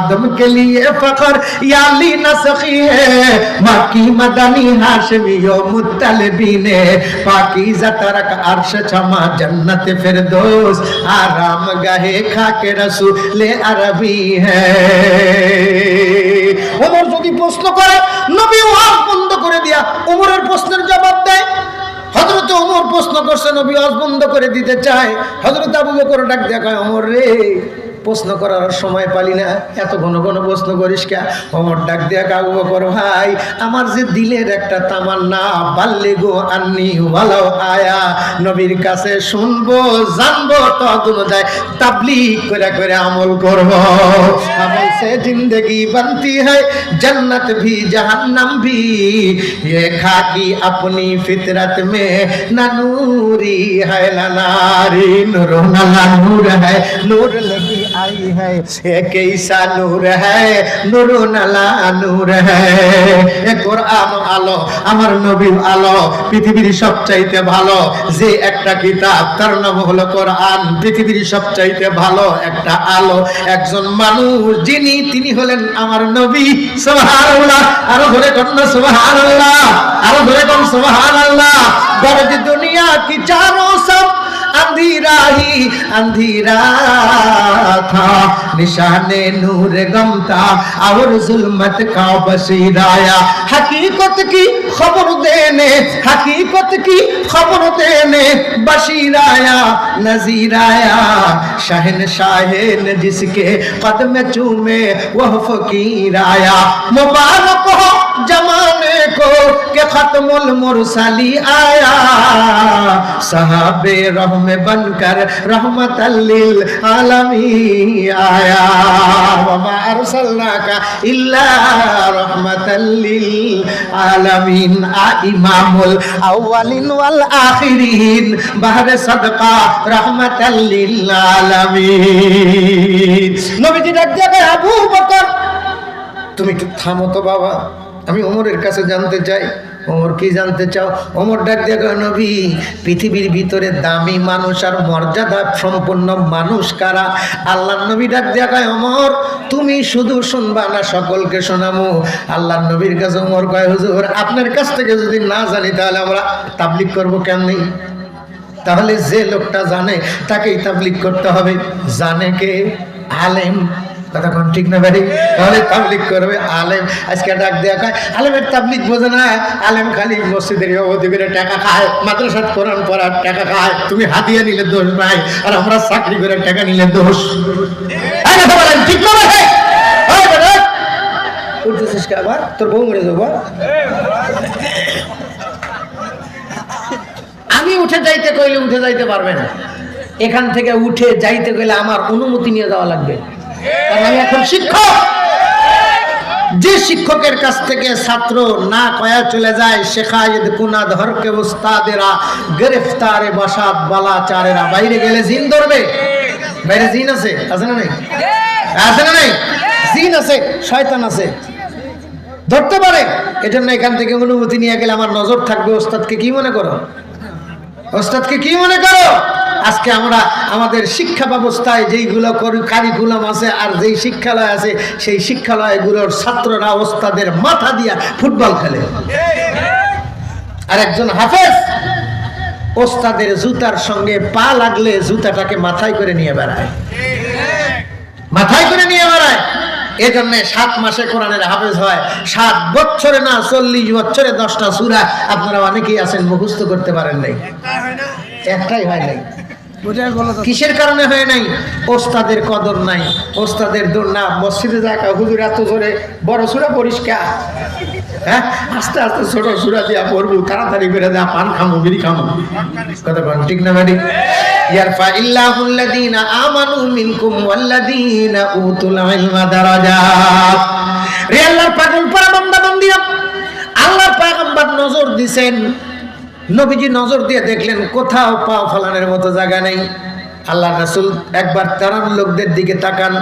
आदम के लिए फखर या ली न सकी है मक्की मदनी हाशमी यो मुत्तलबी ने पाकीज़ा तरक अर्श छमा जन्नत फिरदौस आराम गाहे खाके रसूल अरबी है ওমর যদি প্রশ্ন করে নবী ওয়াজ বন্ধ করে দিয়া ওমরের প্রশ্নের জবাব দেয় হযরত ওমর প্রশ্ন করছে নবী ওয়াজ বন্ধ করে দিতে চায় হযরত আবু বকর ডাক দেখায় ওমর রে প্রশ্ন করার সময় পালি না এত ঘন ঘন প্রশ্ন করিস কে ওমর ডাক দিয়া আবু বকর ভাই আমার যে দিলের একটা তামান্না বাল্লে গো আন্নি ওয়ালাও আয়া নবীর কাছে শুনবো জানবো তদ অনুযায়ী তাবলিগ করে করে আমল করব আমল से जिंदगी बनती है जन्नत भी जहन्नम भी ये खाकी अपनी फितरत में न नूरी है न नारी नूर नला नूर है नूर लगी आई है ये कैसा नूर है नूर नला नूर है এ কোরআন আলো আমার নবী আলো পৃথিবীর সবচাইতে ভালো যে একটা কিতাব তার নাম হলো কোরআন পৃথিবীর সবচাইতে ভালো একটা আলো একজন মানুষ যিনি তিনি হলেন আমার নবী সুবহানাল্লাহ আরো ধরে কন্যা সুবহানাল্লাহ আরো ধরে কোন সুবহানাল্লাহ গরজ দুনিয়া কি চারো সব अंधेरा ही अंधेरा था। निशाने नूर गम था और जुल्मत का बसीराया हकीकत की खबर देने, हकीकत की खबर देने बशीराया नजीराया शहन शाहन जिसके कदम चूमे, वह फकीर आया मुबारक हो जमाने को के खत्मुल मुरसली आया सहाबे रहम बनकर रहमत लिल आलमी आया वमा अरसलनाका इल्ला रहमतल लिल आलमीन आ इमामुल अव्वलिन वल आखिरीन बहर सदका रहमतल लिल आलमीन নবীজি ডাক দিয়ে কয়, আবু বকর তুমি একটু থামো তো বাবা আমি ওমরের কাছে জানতে চাই। ওমর কি জানতে চাও? ওমর ডাক দিয়ে নবী, পৃথিবীর ভিতরে দামি মানুষ আর মর্যাদা সম্পন্ন মানুষ কারা? আল্লাহ নবী ডাক দিয়া কয় তুমি শুধু শুনবা না, সকলকে শোনামো আল্লাহ নবীর কাছে ওমর কয়, হুজুর, আপনার কাছ থেকে যদি না জানি, তাহলে আমরা তাবলিক করব কেমনি? তাহলে যে লোকটা জানে, তাকেই তাবলিক করতে হবে। জানে কে? আলেম। কথা ঠিক না বাড়ি? তাহলে তাবলিক করবে, আলেম। আজকে ডাক দেয়া খায় আলেমের তাবলিক বোঝে না, আলেম খালি মসজিদের অবধি করে টাকা খায় মাদ্রাসাত কোরআন পড়ার টাকা খায়, তুমি হাতিয়ে নিলে দোষ নাই, আর আমরা চাকরি করে টাকা নিলে দোষ। ঠিক না ভাই? আবার? তোর বউ মরে আমি উঠে যাইতে কইলে উঠে যাইতে পারবে না। এখান থেকে উঠে যাইতে কইলে আমার অনুমতি নিয়ে যাওয়া লাগবে। আমি এখন শিক্ষক। যে শিক্ষকের কাছ থেকে ছাত্র না কয়া চলে যায় শেখায়দ কুনা ধরকে উস্তাদেরা গ্রেফতারে বসাত বালা চারেরা বাইরে গেলে জিন ধরবে? বাইরে জিন আছে? আছে না নাই? আছে না নাই? জিন আছে, শয়তান আছে। ধরতে পারে। এজন্য এখান থেকে অনুমতি নিয়ে গেলে আমার নজর থাকবে। ওস্তাদকে কি মনে করো? ওস্তাদকে কি মনে করো? আজকে আমরা আমাদের শিক্ষা ব্যবস্থায় যেইগুলো কারিকুলাম আছে, আর যেই শিক্ষালয় আছে, সেই শিক্ষালয়গুলোর ছাত্ররা, ওস্তাদের মাথা দিয়া ফুটবল খেলে। আর একজন হাফেজ, ওস্তাদের জুতার সঙ্গে পা লাগলে জুতাটাকে মাথায় করে নিয়ে বেড়ায়। মাথায় করে নিয়ে বেড়ায়। এই জন্য সাত মাসে কোরআনের হাফেজ হয়। সাত বছরে না, চল্লিশ বছরে দশটা সুরা আপনারা অনেকেই আছেন, মুখস্থ করতে পারেন নাই। একটাই হয় নাই। কিসের কারণে হয় নাই? ওস্তাদের কদর নাই। ওস্তাদের দূর না মসজিদে দেখা হুজুর, এত জোরে বড় সুরা পরিষ্কার। হ্যাঁ? আস্তে আস্তে ছোট সুরা দিয়া পড়ব, তাড়াতাড়ি করে দেয়া পান খামো, বিড়ি খামো। কথা বল ঠিক না ম্যাডি ইয়ারফা ইল্লাহুল্লাযীনা আমানু মিনকুম ওয়াল্লাযীনা উতুল ইলমা দারাজাত রে আল্লাহর পাগল পারা বান্দা বান্দিরা আল্লাহর পয়গম্বর নজর দিছেন। নবীজি নজর দিয়ে দেখলেন কোথাও পা ফালানের মতো জায়গা নেই। আল্লাহ রাসুল একবার তারান লোকদের দিকে তাকান,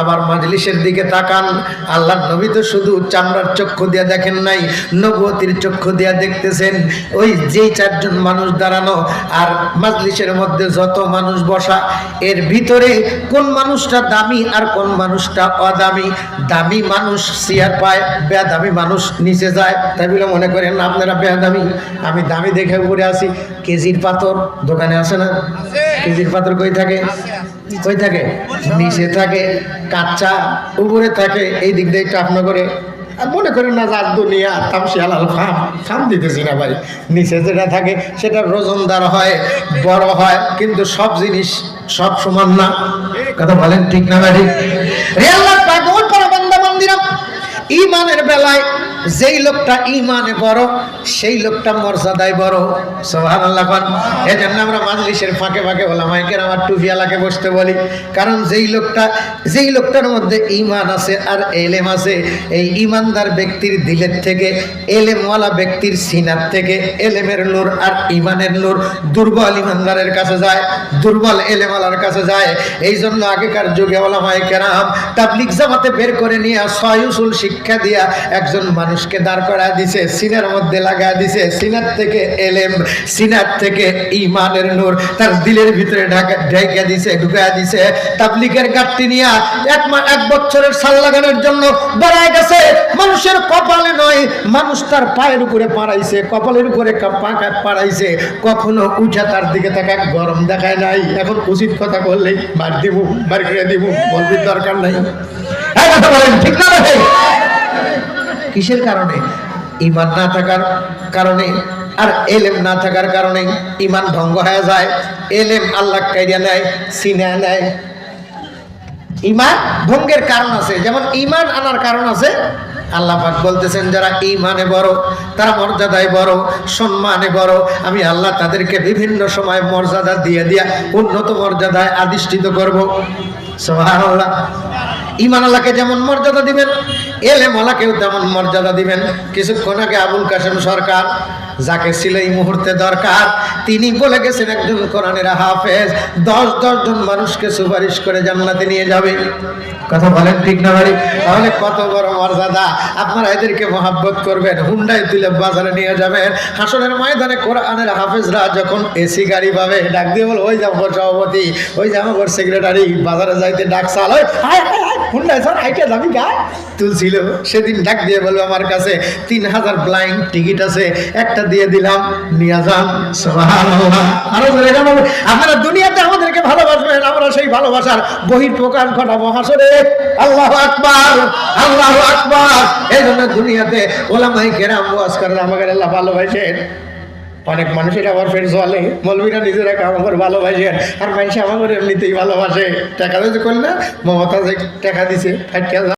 আবার মাজলিসের দিকে তাকান। আল্লাহ নবী তো শুধু চামড়ার চক্ষু দিয়া দেখেন নাই নবতির চক্ষু দিয়া দেখতেছেন। ওই যেই চারজন মানুষ দাঁড়ানো আর মাজলিসের মধ্যে যত মানুষ বসা, এর ভিতরে কোন মানুষটা দামি আর কোন মানুষটা অদামি? দামি মানুষ চেয়ার পায়, বেদামি মানুষ নিচে যায়। তাই বলে মনে করেন, আপনারা বেদামি, আমি দামি দেখে উপরে আসি কেজির পাথর দোকানে আছে না? কেজির পাথর কই থাকে? কই থাকে? নিচে থাকে, কাঁচা, উপরে থাকে, এই দিক দিয়ে একটু আপনার করে। মনে করেন না যার দুনিয়া তামসি আলাল ফাম ফাম দিতেছি না ভাই। নিচে যেটা থাকে, সেটা রোজনদার হয়, বড় হয়, কিন্তু সব জিনিস সব সমান না। কথা বলেন ঠিক না ভাই? রে পাগল বান্দা বান্দিরা ইমানের বেলায় যেই লোকটা ইমানে বড়, সেই লোকটা মর্যাদায় বড়। সোহান আল্লাহ এই জন্য আমরা মাজলিসের ফাঁকে ফাঁকে বললাম মাইকের আমার টুফিয়ালাকে বসতে বলি। কারণ যেই লোকটা, যেই লোকটার মধ্যে ইমান আছে আর এলেম আছে, এই ইমানদার ব্যক্তির দিলের থেকে, এলেমওয়ালা ব্যক্তির সিনার থেকে এলেমের নূর আর ইমানের নূর দুর্বল ইমানদারের কাছে যায়, দুর্বল এলেমালার কাছে যায়। এই জন্য আগেকার যুগে ওলামায় কেরাম তাবলিক জামাতে বের করে নিয়ে ছয় শিক্ষা দিয়া একজন মানুষকে দাঁড় করা দিছে, সিনার মধ্যে লাগা দিছে, সিনার থেকে এলেম, সিনার থেকে ইমানের নূর, তার দিলের ভিতরে ঢাকা দিছে ঢুকা দিছে তাবলিকের গাঠটি নিয়ে এক এক বছরের সাল লাগানোর জন্য বেড়ায় গেছে। মানুষের কপালে নয়, মানুষ তার পায়ের উপরে পাড়াইছে, কপালের উপরে পাকা পাড়াইছে। কখনো উঠে তার দিকে তাকা গরম দেখায় নাই। এখন উচিত কথা বললেই বার দিব, বার করে দিব, বলবির দরকার নাই। ঠিক না? কিসের কারণে? ইমান না থাকার কারণে। আর এলেম না থাকার কারণে ইমান ভঙ্গ হয়ে যায়। এলেম আল্লাহ কাইরিয়া নেয় সিনা নেয়। ইমান ভঙ্গের কারণ আছে। যেমন ইমান আনার কারণ আছে। আল্লাহ পাক বলতেছেন, যারা ইমানে বড়, তারা মর্যাদায় বড়, সম্মানে বড়। আমি আল্লাহ তাদেরকে বিভিন্ন সময় মর্যাদা দিয়ে দিয়া উন্নত মর্যাদায় আদিষ্ঠিত করব। সুবহানাল্লাহ। ইমান আল্লাহকে যেমন মর্যাদা দিবেন এলে মালাকেও তেমন মর্যাদা দিবেন। কিছুক্ষণ আগে আবুল কাসেম সরকার যাকে ছিল এই মুহূর্তে দরকার, তিনি বলে গেছেন, একজন কোরআনের হাফেজ, দশ দশ জন মানুষকে সুপারিশ করে জান্নাতে নিয়ে যাবে। কথা বলেন ঠিক না বাড়ি তাহলে কত বড় মর্যাদা। আপনারা এদেরকে মহাব্বত করবেন, হুন্ডাই তুলে বাজারে নিয়ে যাবেন। হাসনের ময়দানে কোরআনের হাফেজরা যখন এসি গাড়ি পাবে, ডাক দিয়ে বল, ওই যাব সভাপতি, ওই যাব সেক্রেটারি, বাজারে যাইতে ডাক চাল। হুন্ডাই স্যার, হাইটে যাবি গায় তুলছিল। সেদিন ডাক দিয়ে বলবে আমার কাছে, তিন হাজার ব্লাইন্ড টিকিট আছে, একটা দিয়ে দিলাম, নিয়ে যান। আপনারা দুনিয়াতে আমাদেরকে ভালোবাসবেন, আমরা সেই ভালোবাসার বহির প্রকাশ ঘটাবো, হাসরে। আল্লাহ আকবার আল্লাহ আকবার। এই জন্য দুনিয়াতে ওলামাই কেরাম ওয়াজ করে আমাকে আল্লাহ ভালোবাসেন। অনেক মানুষের আবার ফের চলে মৌলবীরা নিজেরা আমাকে ভালোবাসে আর মানুষ আমাকে এমনিতেই ভালোবাসে। টাকা যদি করলে মমতা টাকা দিছে ফাইট